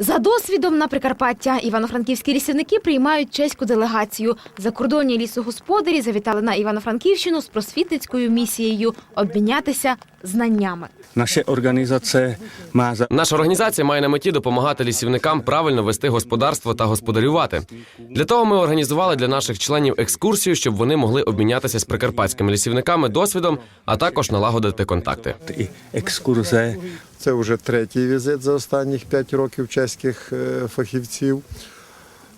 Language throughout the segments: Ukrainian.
За досвідом на Прикарпаття івано-франківські лісівники приймають чеську делегацію. Закордонні лісогосподарі завітали на Івано-Франківщину з просвітницькою місією обмінятися знаннями. Organizace má za Наша організація має на меті допомагати лісівникам правильно вести господарство та господарювати. Для того ми організували для наших членів екскурсію, щоб вони могли обмінятися з прикарпатськими лісівниками досвідом, а також налагодити контакти. exkurze. Це вже третій візит за останніх 5 років чеських е, фахівців.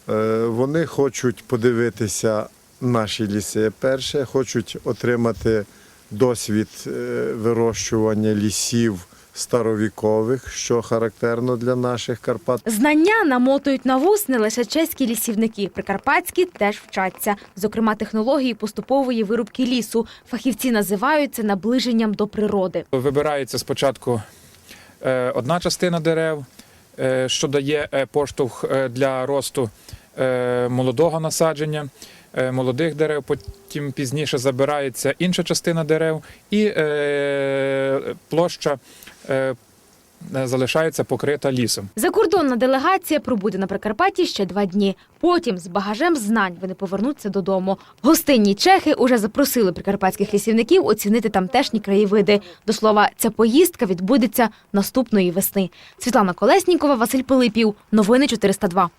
Е, Вони хочуть подивитися наші ліси перше, хочуть отримати досвід е, вирощування лісів старовікових, що характерно для наших Карпат. Знання намотують на вус не лише чеські лісівники, прикарпатські теж вчаться. Зокрема, технології поступової вирубки лісу. Фахівці називають це наближенням до природи. Вибирається спочатку е, одна частина дерев, е, що дає поштовх для росту молодого насадження, е, молодих дерев. Потім пізніше забирається інша частина дерев, і е, площа е, залишається покрита лісом. Закордонна делегація пробуде на Прикарпатті ще два дні. Потім з багажем знань вони повернуться додому. Гостинні чехи уже запросили прикарпатських лісівників оцінити тамтешні краєвиди. До слова, ця поїздка відбудеться наступної весни. Світлана Колеснікова, Василь Пилипів. Новини 402.